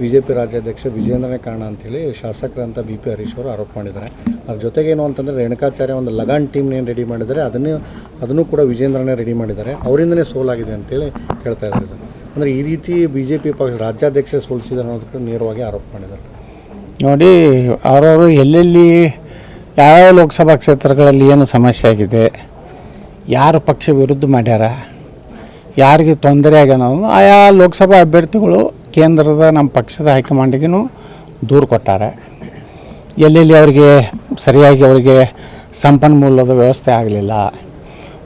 B J ರಾಜ್ಯಾಧ್ಯಕ್ಷ ವಿಜೇಂದ್ರನೇ ಕಾರಣ ಅಂತೇಳಿ ಶಾಸಕರಂತ ಬಿ ಪಿ ಹರೀಶ್ ಅವರು ಆರೋಪ ಮಾಡಿದ್ದಾರೆ. ಅದ್ರ ಜೊತೆಗೆ ಏನು ಅಂತಂದರೆ ರೇಣುಕಾಚಾರ್ಯ ಒಂದು ಲಗಾನ್ ಟೀಮ್ನೇನು ರೆಡಿ ಮಾಡಿದ್ದಾರೆ, ಅದನ್ನೇ, ಅದನ್ನು ಕೂಡ ವಿಜೇಂದ್ರನೇ ರೆಡಿ ಮಾಡಿದ್ದಾರೆ. ಅವರಿಂದನೇ ಸೋಲಾಗಿದೆ ಅಂತೇಳಿ ಕೇಳ್ತಾ ಇದ್ದಾರೆ ಸರ್. ಅಂದರೆ ಈ ರೀತಿ ಬಿ ಜೆ ಪಿ ಪಕ್ಷ ರಾಜ್ಯಾಧ್ಯಕ್ಷ ಸೋಲಿಸಿದ್ದಾರೆ ಅನ್ನೋದಕ್ಕೆ ನೇರವಾಗಿ ಆರೋಪ ಮಾಡಿದ್ದಾರೆ. ನೋಡಿ, ಅವರವರು ಎಲ್ಲೆಲ್ಲಿ ಯಾವ ಲೋಕಸಭಾ ಕ್ಷೇತ್ರಗಳಲ್ಲಿ ಏನು ಸಮಸ್ಯೆ ಆಗಿದೆ, ಯಾರು ಪಕ್ಷ ವಿರುದ್ಧ ಮಾಡ್ಯಾರ, ಯಾರಿಗೆ ತೊಂದರೆ ಆಗ್ಯಾನ ಆಯಾ ಲೋಕಸಭಾ ಅಭ್ಯರ್ಥಿಗಳು ಕೇಂದ್ರದ ನಮ್ಮ ಪಕ್ಷದ ಹೈಕಮಾಂಡಿಗೂ ದೂರು ಕೊಟ್ಟಾರೆ. ಎಲ್ಲೆಲ್ಲಿ ಅವರಿಗೆ ಸರಿಯಾಗಿ ಅವರಿಗೆ ಸಂಪನ್ಮೂಲದ ವ್ಯವಸ್ಥೆ ಆಗಲಿಲ್ಲ.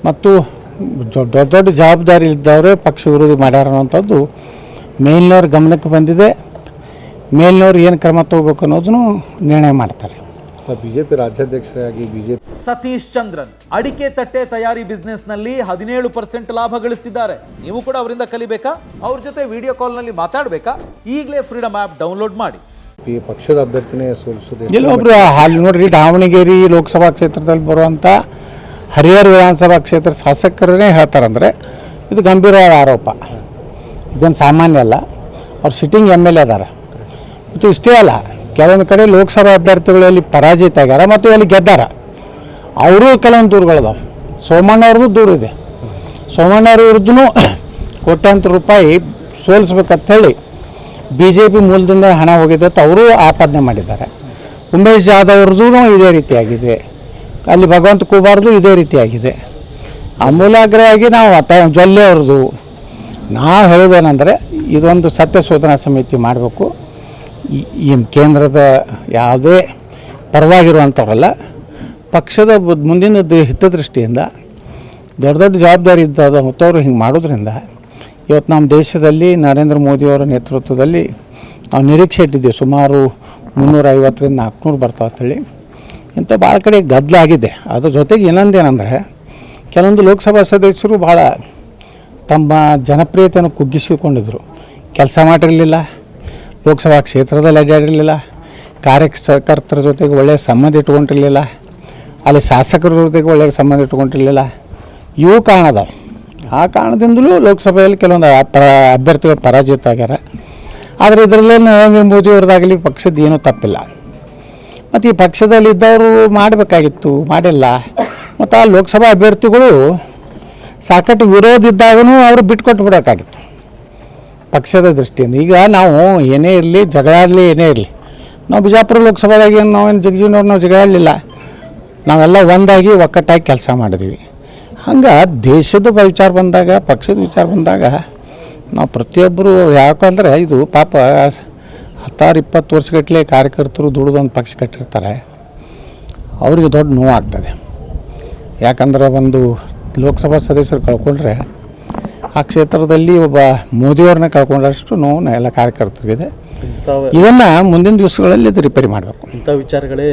ಮತ್ತು ದೊಡ್ಡ ದೊಡ್ಡ ಜವಾಬ್ದಾರಿ ಇದ್ದವರೇ ಪಕ್ಷ ವಿರೋಧಿ ಮಾಡ್ಯಾರ ಅನ್ನೋಂಥದ್ದು ಮೇಲಿನವ್ರ ಗಮನಕ್ಕೆ ಬಂದಿದೆ. ಮೇಲಿನವ್ರು ಏನು ಕ್ರಮ ತಗೋಬೇಕು ಅನ್ನೋದನ್ನು ನಿರ್ಣಯ ಮಾಡ್ತಾರೆ. ಬಿ ಜೆ ಪಿ ರಾಜ್ಯಾಧ್ಯಕ್ಷರಾಗಿ ಬಿ ಜೆ ಸತೀಶ್ ಚಂದ್ರನ್ ಅಡಿಕೆ ತಟ್ಟೆ ತಯಾರಿ ಬಿಸ್ನೆಸ್ನಲ್ಲಿ ಹದಿನೇಳು ಪರ್ಸೆಂಟ್ ಲಾಭ ಗಳಿಸ್ತಿದ್ದಾರೆ. ನೀವು ಕೂಡ ಅವರಿಂದ ಕಲಿಬೇಕಾ? ಅವ್ರ ಜೊತೆ ವಿಡಿಯೋ ಕಾಲ್ನಲ್ಲಿ ಮಾತಾಡಬೇಕಾ? ಈಗಲೇ ಫ್ರೀಡಮ್ ಆ್ಯಪ್ ಡೌನ್ಲೋಡ್ ಮಾಡಿ. ಪಿ ಪಕ್ಷದ ಅಭ್ಯರ್ಥಿನೇ ಸೋಲಿಸೋದು ಒಬ್ಬರು ಹಾಲಿ ನೋಡ್ರಿ ದಾವಣಗೆರೆ ಲೋಕಸಭಾ ಕ್ಷೇತ್ರದಲ್ಲಿ ಬರುವಂಥ ಹರಿಹರ ವಿಧಾನಸಭಾ ಕ್ಷೇತ್ರ ಶಾಸಕರನ್ನೇ ಹೇಳ್ತಾರಂದ್ರೆ ಇದು ಗಂಭೀರವಾದ ಆರೋಪ. ಇದೇನು ಸಾಮಾನ್ಯ ಅಲ್ಲ. ಅವ್ರು ಸಿಟ್ಟಿಂಗ್ ಎಂ ಎಲ್ ಎ ಅದಾರ ಮತ್ತು ಇಷ್ಟೇ ಅಲ್ಲ. ಕೆಲವೊಂದು ಕಡೆ ಲೋಕಸಭಾ ಅಭ್ಯರ್ಥಿಗಳಲ್ಲಿ ಪರಾಜಿತ ಆಗ್ಯಾರ ಮತ್ತು ಅಲ್ಲಿ ಗೆದ್ದಾರ. ಅವರು ಕೆಲವೊಂದು ದೂರುಗಳಿದಾವೆ ಸೋಮಣ್ಣ ಅವ್ರದ್ದು ದೂರು ಇದೆ. ಸೋಮಣ್ಣ ವಿರುದ್ಧನೂ ಕೋಟ್ಯಾಂತರ ರೂಪಾಯಿ ಸೋಲಿಸ್ಬೇಕಂತ ಹೇಳಿ ಬಿ ಜೆ ಪಿ ಮೂಲದಿಂದ ಹಣ ಹೋಗಿದೆ ಅಂತ ಅವರು ಆಪಾದನೆ ಮಾಡಿದ್ದಾರೆ. ಉಮೇಶ್ ಜಾಧವ್ ಅವ್ರದ್ದು ಇದೇ ರೀತಿಯಾಗಿದೆ. ಅಲ್ಲಿ ಭಗವಂತ ಕೂಬಾರ್ದು ಇದೇ ರೀತಿಯಾಗಿದೆ. ಅಮೂಲಾಗ್ರವಾಗಿ ನಾವು ಅತ ಜೊಲ್ಲೆ ಅವ್ರದ್ದು. ನಾವು ಹೇಳೋದೇನೆಂದರೆ ಇದೊಂದು ಸತ್ಯ ಶೋಧನಾ ಸಮಿತಿ ಮಾಡಬೇಕು. ಈ- ಕೇಂದ್ರದ ಯಾವುದೇ ಪರವಾಗಿರುವಂಥವ್ರಲ್ಲ, ಪಕ್ಷದ ಮುಂದಿನ ಹಿತದೃಷ್ಟಿಯಿಂದ ದೊಡ್ಡ ದೊಡ್ಡ ಜವಾಬ್ದಾರಿ ಇದ್ದ ಹೊತ್ತವರು ಹಿಂಗೆ ಮಾಡೋದ್ರಿಂದ ಇವತ್ತು ನಮ್ಮ ದೇಶದಲ್ಲಿ ನರೇಂದ್ರ ಮೋದಿಯವರ ನೇತೃತ್ವದಲ್ಲಿ ನಾವು ನಿರೀಕ್ಷೆ ಇಟ್ಟಿದ್ದೀವಿ. ಸುಮಾರು ಮುನ್ನೂರ ಐವತ್ತರಿಂದ ನಾಲ್ಕುನೂರು ಬರ್ತಾವೆ ಅಂತೇಳಿ. ಇಂಥ ಭಾಳ ಕಡೆ ಗದ್ದಲ ಆಗಿದೆ. ಅದ್ರ ಜೊತೆಗೆ ಇನ್ನೊಂದೇನೆಂದರೆ ಕೆಲವೊಂದು ಲೋಕಸಭಾ ಸದಸ್ಯರು ಭಾಳ ತಮ್ಮ ಜನಪ್ರಿಯತೆಯನ್ನು ಕುಗ್ಗಿಸಿಕೊಂಡಿದ್ರು. ಕೆಲಸ ಮಾಡಿರಲಿಲ್ಲ. ಲೋಕಸಭಾ ಕ್ಷೇತ್ರದಲ್ಲಿ ಅಡ್ಡಾಡಿರಲಿಲ್ಲ ಕಾರ್ಯಕರ್ತರ ಜೊತೆಗೆ ಒಳ್ಳೆಯ ಸಂಬಂಧ ಇಟ್ಕೊಂಡಿರಲಿಲ್ಲ ಅಲ್ಲಿ ಶಾಸಕರ ಜೊತೆಗೆ ಒಳ್ಳೆಯ ಸಂಬಂಧ ಇಟ್ಕೊಂಡಿರಲಿಲ್ಲ ಇವು ಕಾರಣ ಅದಾವೆ ಆ ಕಾರಣದಿಂದಲೂ ಲೋಕಸಭೆಯಲ್ಲಿ ಕೆಲವೊಂದು ಅಭ್ಯರ್ಥಿಗಳು ಪರಾಜಿತ ಆಗ್ಯಾರ. ಆದರೆ ಇದರಲ್ಲೇ ನರೇಂದ್ರ ಮೋದಿ ಅವ್ರದ್ದಾಗಲಿ ಪಕ್ಷದ ಏನೂ ತಪ್ಪಿಲ್ಲ. ಮತ್ತು ಈ ಪಕ್ಷದಲ್ಲಿ ಇದ್ದವರು ಮಾಡಬೇಕಾಗಿತ್ತು, ಮಾಡಿಲ್ಲ. ಮತ್ತು ಆ ಲೋಕಸಭಾ ಅಭ್ಯರ್ಥಿಗಳು ಸಾಕಷ್ಟು ವಿರೋಧ ಇದ್ದಾಗೂ ಅವರು ಬಿಟ್ಕೊಟ್ಟು ಪಕ್ಷದ ದೃಷ್ಟಿಯಿಂದ. ಈಗ ನಾವು ಏನೇ ಇರಲಿ, ಜಗಳ ಆಗಲಿ ಏನೇ ಇರಲಿ, ನಾವು ಬಿಜಾಪುರ ಲೋಕಸಭಾದಾಗ ಏನು ನಾವೇನು ಜಗಜೀವನವ್ರು, ನಾವು ಜಗಳ ಆಡಲಿಲ್ಲ ನಾವೆಲ್ಲ ಒಂದಾಗಿ ಒಕ್ಕಟ್ಟಾಗಿ ಕೆಲಸ ಮಾಡಿದ್ವಿ. ಹಂಗೆ ದೇಶದ ವಿಚಾರ ಬಂದಾಗ, ಪಕ್ಷದ ವಿಚಾರ ಬಂದಾಗ, ನಾವು ಪ್ರತಿಯೊಬ್ಬರು ಯಾಕಂದರೆ ಇದು ಪಾಪ ಹತ್ತಾರು, ಇಪ್ಪತ್ತು ವರ್ಷಗಟ್ಟಲೆ ಕಾರ್ಯಕರ್ತರು ದುಡಿದೊಂದು ಪಕ್ಷ ಕಟ್ಟಿರ್ತಾರೆ. ಅವರಿಗೆ ದೊಡ್ಡ ನೋವಾಗ್ತದೆ. ಯಾಕಂದ್ರೆ ಒಂದು ಲೋಕಸಭಾ ಸದಸ್ಯರು ಕಳ್ಕೊಂಡ್ರೆ ಆ ಕ್ಷೇತ್ರದಲ್ಲಿ ಒಬ್ಬ ಮೋದಿಯವ್ರನ್ನ ಕಳ್ಕೊಂಡಷ್ಟು ನೋವು ಎಲ್ಲ ಕಾರ್ಯಕರ್ತರಿಗಿದೆ. ಇದನ್ನ ಮುಂದಿನ ದಿವಸಗಳಲ್ಲಿ ಇದು ರಿಪೇರಿ ಮಾಡಬೇಕು. ಇಂಥ ವಿಚಾರಗಳೇ